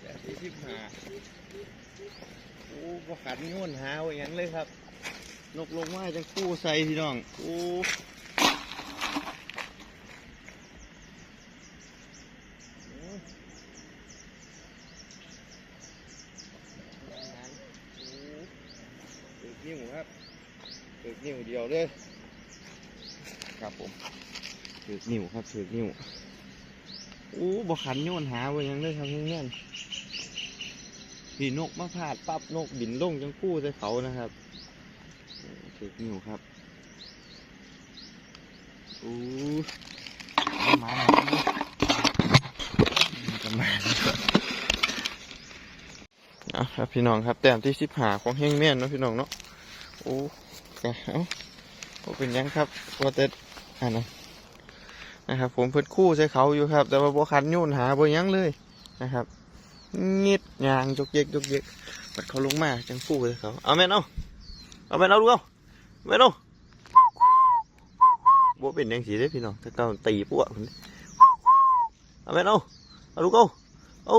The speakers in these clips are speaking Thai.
แบบที่สิบห้าโอ้ บ่ขันโยนหาไว้หยังเลยครับ นกลงมาจังคู่ใส่พี่น้องโอ้โอ้ตึกนิ้วครับตึกนิ้วเดียวเลยครับผมตึกนิ้วครับตึกนิ้วโอ้บ่ขันโยนหาไว้ยังเลยครับเงี้ยพี่ นกมาพาดปั๊บนกบินลงจังคู่ใส่เขานะครับโอ้เทคนิวครับโอ้มาหน่อยมันจะมาแล้วเอาครับพี่น้องครับแต้มที่สิบหาของเฮงเมียนเนาะพี่น้องเนาะโอ้กะเอาบ่เป็นยังครับว่าแต่อันนั้นะครับ ผมเพิ่นคู่ใส่เขาอยู่ครับ แต่ว่าบ่คันโยนหาบ่ยังเลยนะครับ นิดยางจกเยกจกเยกปัดเขาลงมาจังคู่ใส่เขาเอาแม่นเอาเอาแม่นเอาดูเอาแม่นเอาบ่เป็นจังสีเด้พี่น้องถ้าเกาตีปั้วพุ่นเอาแม่นเอาเอาลูเอาเอา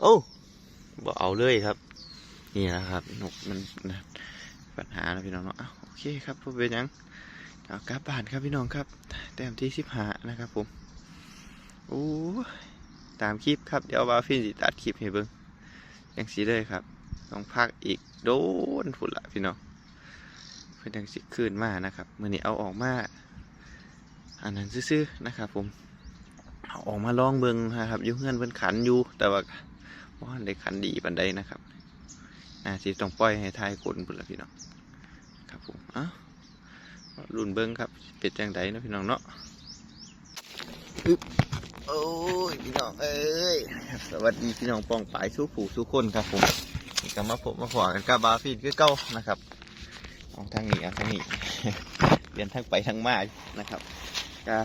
เอาบ่เอาเลยครับ นี่แหละครับนกมันปัญหาแล้วพี่น้องเนาะโอเคครับบ่เป็นยังเอากลับบ้านครับพี่น้องครับ แต้มที่สิบห้านะครับผมโอ้ ตามคลิปครับ เดี๋ยวบาฟินสิตัดคลิปให้เบิ้งยังสีเลยครับ ต้องพักอีกโดนฝุ่นละพี่น้องเพื่อนยังสิคืนมานะครับมื่อนี้เอาออกมาอันนั้นซื่อๆนะครับ ผมเอาออกมาลองเบิ้งนะครับยุ่เงื่อนเพิ่นขันอยู่แต่ว่าว่าได้ขันดีปันใดนะครับน่าสิต้องปล่อยให้ทายกลนพุ่นละพี่น้องครับผมอ้ารุ่นเบิ้งครับ เป็ดจังไดนะพี่น้องเนาะอึ๊บ โอ้ยพี่น้องเอ้ยสวัสดีพี่น้องปองปายสู้ผู้สู้คนครับผมนี่ก็มาพบมาขวากันกับบาฟีดคือเก้านะครับเอาทางนี้เอาทางนี้เปลี่ยนทางไปทางมานะครับก็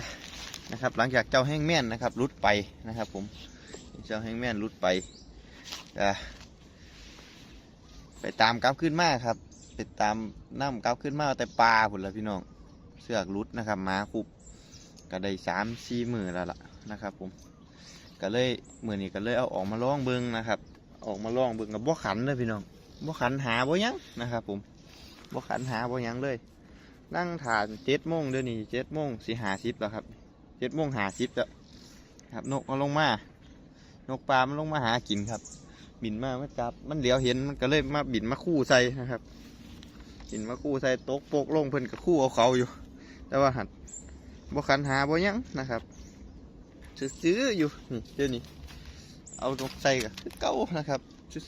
นะครับหลังจากเจ้าแห้งแม่นนะครับรุดไปนะครับ ผมเจ้าแห้งแม่นรุดไปก็ไปตามกลับขึ้นมาครับไปตามน้ำกลับขึ้นมาเอาแต่ปลาผุนละพี่น้องเสือกรุดนะครับหมาคุบก็ได้สามสี่มือแล้วล่ะ นะครับผมก็เลยมือนี้ก็เลยเอาออกมาล่องเบิงนะครับ ออกมาล่องเบิงกับบ่ขันเลยพี่น้องบ่ขันหาบ่หยังนะครับ ผมบ่ขันหาบ่หยังเลย นั่งทานเจ็ดโมงเดี๋ยวนี้เจ็ดโมงสี่หาสิบแล้วครับเจ็ดโมงหาสิบแล้วครับนกมันลงมานกปลามันลงมาหากินครับ บินมาไม่จับมันเหลียวเห็นมันก็เลยมาบินมาคู่ใส่นะครับกินมาคู่ใส่โต๊ะโปกลงเพิ่นกับคู่เอาเขาอยู่ แต่ว่าหัดบ่ขันหาบ่หยังนะครับ ซื้อๆอยู่นี่เดี๋ยวนี้เอานกใส่กับเก่านะครับ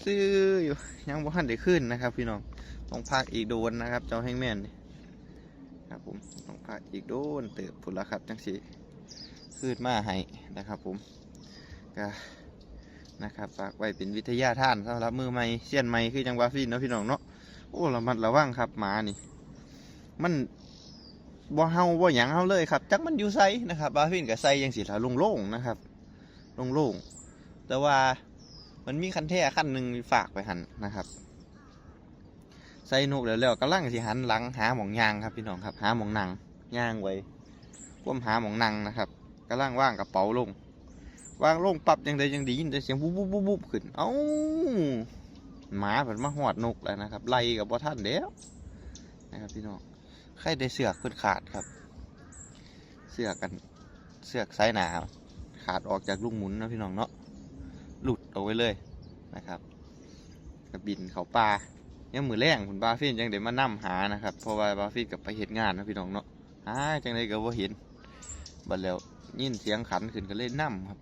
ซื้อๆอยู่ยังบ่ทันได้ขึ้นนะครับ พี่น้องต้องพักอีกโดนนะครับ เจ้าแห้งแม่นนี่ครับผมต้องพักอีกโดนเติบผุนละครับจังสีขึ้นมาให้นะครับ ผมก็นะครับฝากไว้เป็นวิทยาท่านสำหรับมือใหม่เสี้ยนใหม่คือจังหวะฟินเนาะพี่น้องเนาะโอ้ระมัดระวังครับหมานี่ มัน บ่เฮาบ่หยังเฮาเลยครับจักมันอยู่ไซนะครับบาฟินกับไซยังสิละโล่งๆนะครับโล่งๆแต่ว่ามันมีคันแท้คันหนึ่งฝากไปหันนะครับใส่นกแล้วแล้วกำลังสิหันหลังหาหมองยางครับพี่น้องครับหาหมองนังย่างไว้ก้มหาหมองนังนะครับกำลังว่างกระเป๋าลงวางลงปรับยังไดยังดียินแต่เสียงบุ๊บบุบบุบขึ้น เอ้าหมาเพิ่นมาหอดนกแล้วนะครับไล่กับบ่ท่านเด้วนะครับพี่น้อง ใครได้เสือกเพิ่นขาดครับ เสือกกันเสือกไซหนาขาดออกจากลูกหมุนนะพี่น้องเนาะหลุดออกไปเลยนะครับกระบินเขาปลายังมือแรงคุณบาฟินจังเดี๋ยวมานํหานะครับเพราะว่าบาฟินกับไปเห็นงานนะพี่น้องเนาะหาจังไดก็บ่าเห็นบัดแล้วยินเสียงขันขึ้นก็เลยนํครับ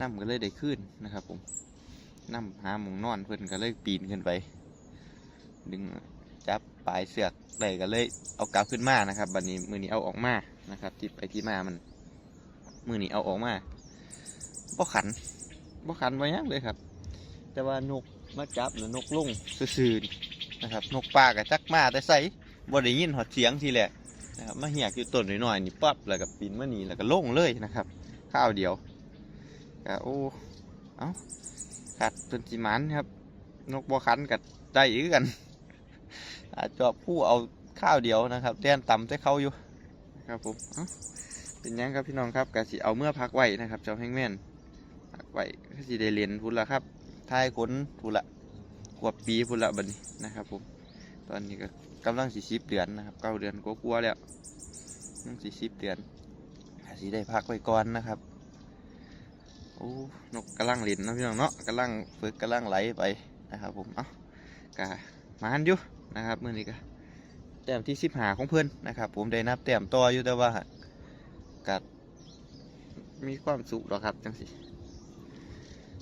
นํก็เลยได้ขึ้นนะครับ ผมนํหาหมองนอนเพิ่อนก็เลยปีนขึ้นไป ดึง ปลายเสือกได้ก็เลยเอากลับขึ้นมานะครับบัดนี้มือนี้เอาออกมานะครับ ที่ไปที่มามัน มือนี้เอาออกมาบ่ขันบ่ขันไว้ยังเลยครับ แต่ว่านกมาจับหรือนกลุ่งซื่อๆนะครับ นกป่ากับจักมาแต่ใส่บ่ได้ยินหอดเสียงทีแหละนะครับมาเหียกอยู่ต้นหน่อยๆนี่ปั๊บแล้วก็ปีนมานี่แล้วก็ลงเลยนะครับ ข้าวเดียวก็โอ้เอ้าขาดเป็นจิมันครับ นกบ่ขันกับได้อีกกัน อาจจะผู้เอาข้าวเดียวนะครับแดนต่ำแต่เขาอยู่นะครับผมเป็นยังครับพี่น้องครับกะสิเอาเมื่อพักไว้นะครับเจ้าแห้งแม่นพักไว้ก็สิได้เรียนพุ่นละครับท้ายขนพุ่นละขวบปีพุ่นละบัดนี้นะครับผมตอนนี้ก็กำลังสี่สิบเดือนนะครับเก้าเดือนก็กลัวแล้วนั่งสี่สิบเดือนก็สิได้พักไว้ก่อนนะครับโอ้นกกำลังเล่นนะพี่น้องเนาะกำลังฝึกกำลังไหลไปนะครับผมเอ้ากะมานอยู่ นะครับมื่อนี้ก็แต้มที่สิบหาของเพื่อนนะครับ ผมได้นับแต้มต่ออยู่แต่ว่ากัดมีความสุขหรอครับจังสิ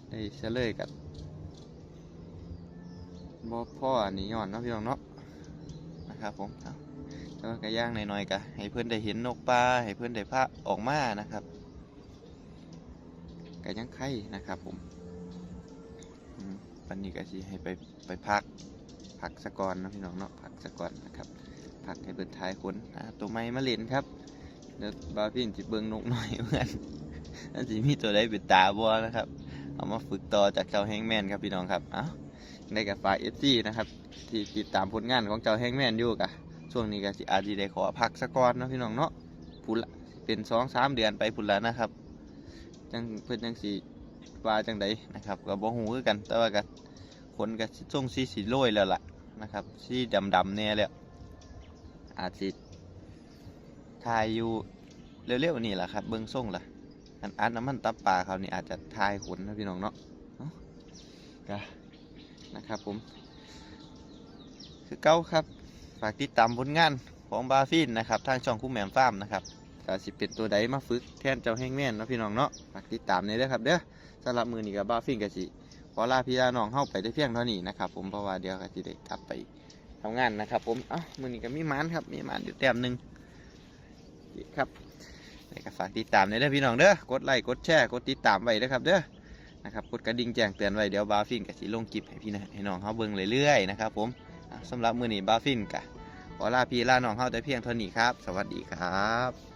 ได้เฉลยกับบ่พ่ออันนี้ย้อนเนาะพี่น้องเนาะนะครับผมแต่ว่าก็ย่างหน่อยๆก็ให้เพื่อนได้เห็นนกปลาให้เพื่อนได้พาออกมานะครับก็ยังไข่นะครับผมอืมวันนี้ก็สิให้ไปไปพัก ผักสะกอนนะพี่น้องเนาะผักสะกอนนะครับผักให้เปิดท้ายคนนะตัวไม้มะเร็นครับเดี๋ยวบาพี่นจิเบิงนกหน่อยเหมือนนั่นสิมีตัวใดเป็นตาบัวนะครับ เอามาฝึกต่อจากเจ้าแฮงแมนครับพี่น้องครับเอ้าในกับฝ่ายเอฟซีนะครับ ที่ติดตามผลงานของเจ้าแฮงแมนอยู่กะช่วงนี้ก็สิอาจจะได้ขอพักสะกอนนะพี่น้องเนาะพุ่นละเป็นสองสามเดือนไปพุ่นละนะครับจังเพื่อนจังสีว่าจังใดนะครับก็บ่ฮู้คือกันแต่ว่าก็ ขนกับทรงสีสีโรยแล้วล่ะนะครับสีดำดำๆแน่ยแล้วอาจสิทายอยู่เร็วๆนี่แหละครับ เบิ้องทรงล่ะอันอันน้ำมันตับปลาเขานี่อาจจะทายขนนะพี่น้องเนาะก็นะครับผม คือเก้าครับ ฝากติดตามผลงานของบาฟินนะครับ ทางช่องคุ้มแหม่มฟาร์มนะครับก็สิเป็นตัวใดมาฝึกแทนเจ้าแห้งแม่นนะพี่น้องเนาะฝากติดตามในเด้อครับเด้อสำหรับมือนี้กับบาฟินก็สิ อลาพี่ลาน้องเข้าไปได้เพียงเท่านี้นะครับผมเพราะว่าเดี๋ยวก็จะได้กลับไปทำงานนะครับ ผมเอ้ามือนี้ก็มีมันครับมีมันอยู่แต้มหนึ่งครับนี่ก็ฝากติดตามในเด้อพี่น้องเด้อกดไลค์กดแชร์กดติดตามไว้เด้อครับเด้อนะครับกดกระดิ่งแจ้งเตือนไว้เดี๋ยวบาฟินกับสีลงกิบให้พี่นะให้น้องเขาเบิ่งเรื่อยๆนะครับผมสำหรับมือนี้บาฟินกะขอลาพี่ลาน้องเข้าแต่เพียงเท่านี้ครับ สวัสดีครับ